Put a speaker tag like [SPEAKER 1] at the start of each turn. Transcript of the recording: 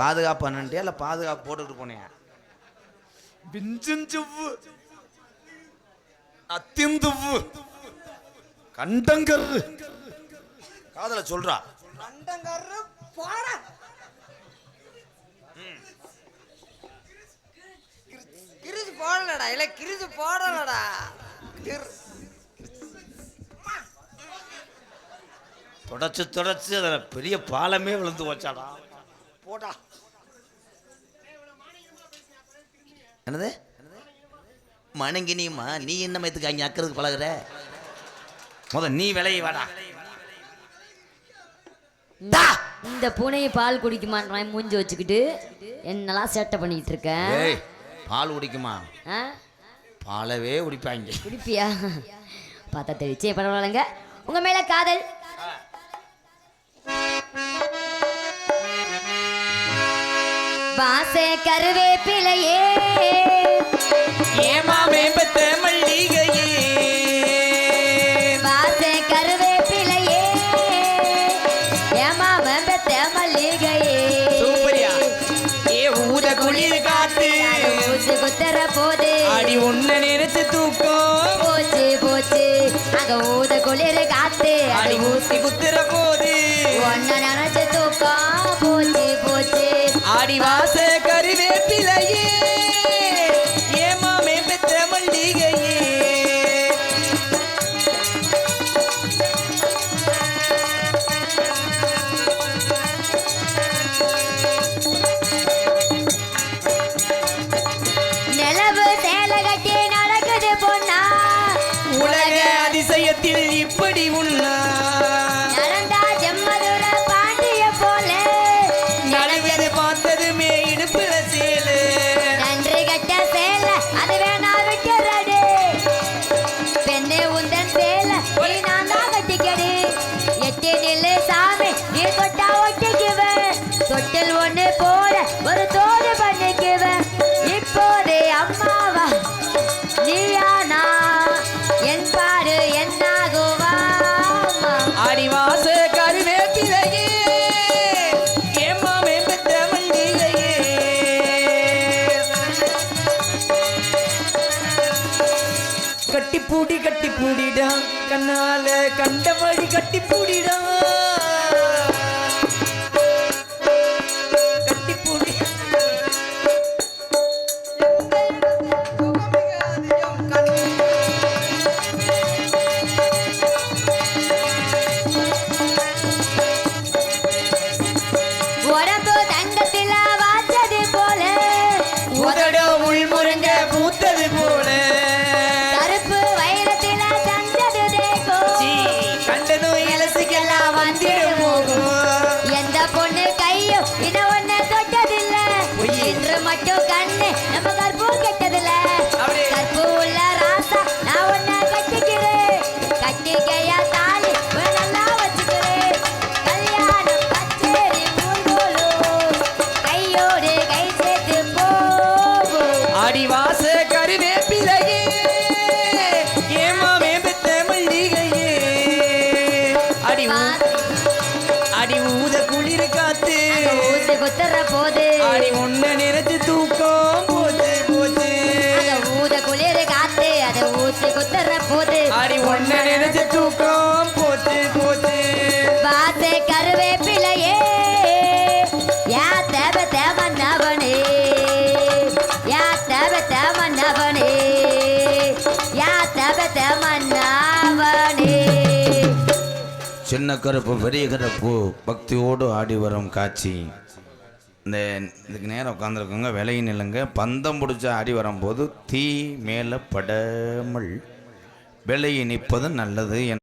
[SPEAKER 1] பாதுகாப்பு பண்ணன்ட்டியா இல்லை பாதுகாப்பு போட்டுக்கிட்டு போனியா? பிஞ்சஞ்சவ்வு அத்தியந்துவ்வு கண்டங்கரு. காதல சொல்றா.
[SPEAKER 2] அண்டங்கரு போடா. கிரிசு போடலடா இல்ல கிரிசு போடலடா. கிரு-
[SPEAKER 1] தொடச்சு தொடச்சு அதில் பெரிய பாலமே விழுந்து போச்சாடா. போடா. என்னது? மணங்கினியுமா? நீ என்ன மயத்துக்கு அங்கே அக்கிறதுக்கு பழகுற? முத நீ விலையை வாடா.
[SPEAKER 3] இந்த- இந்த பூனையை பால் குடிக்குமான் மூஞ்சி வச்சுக்கிட்டு. என்னெல்லாம் சேட்டை பண்ணிட்டு இருக்கேன்
[SPEAKER 1] பால் குடிக்குமா? பாலவே குடிப்பாங்க.
[SPEAKER 3] குடிப்பியா? பார்த்தா தெரிச்சே பரவாயில்லைங்க. உங்க மேல காதல். வாச கருவேப்பிலையே.
[SPEAKER 1] ஏமா மேம்பத்த மல்லிகையே.
[SPEAKER 3] வாச கருவேப்பிலையே. ஏமா வெம்பத்த மல்லிகையே.
[SPEAKER 4] சூப்பரியா. ஏ ஊத குளிர் காத்து.
[SPEAKER 3] ஊசி குத்துற போது.
[SPEAKER 4] அடி உன்ன நினைச்சு தூக்கம்.
[SPEAKER 3] போச்சு போச்சு. அங்க ஊத குளிர் காத்து.
[SPEAKER 4] அடி ஊசி குத்துற போது.
[SPEAKER 3] ஒன்ன நினைச்சு தூக்கம் போச்சு போச்சு.
[SPEAKER 4] அடி வாச கருவேப்பிலையே ஏமாமே பெற்ற மல்லிகையே
[SPEAKER 3] நிலவு சேலை கட்டி நடக்குது பொண்ணா.
[SPEAKER 4] உலக அதிசயத்தில் இப்படி உண்ணா.
[SPEAKER 3] கட்டி
[SPEAKER 4] கட்டி பூடிடா கண்ணால கண்டபடி கட்டி பூடிடா அடி ஊத குளிர் காத்து.
[SPEAKER 3] ஊசி குத்துற போது
[SPEAKER 4] அடி உன்ன நினைச்சு
[SPEAKER 3] ஊசி குத்துற போது.
[SPEAKER 4] அடி உன்ன நினைச்சு தூக்கம் போச்சு போச்சு.
[SPEAKER 3] வாசை கருவேப்பிலையே யா தேவ தேவனவனே. யா தேவ தேவனவனே. யா தேவ தேவனவனே.
[SPEAKER 1] சின்ன கருப்பு பெரிய கருப்பு பக்தியோடு ஆடி வரும் காட்சி. இந்த இதுக்கு நேரம் உட்காந்துருக்கவங்க விலையின் இல்லைங்க பந்தம் பிடிச்ச அடி வரும்போது தீ மேலே படாமல் விலையை நிற்பது நல்லது என்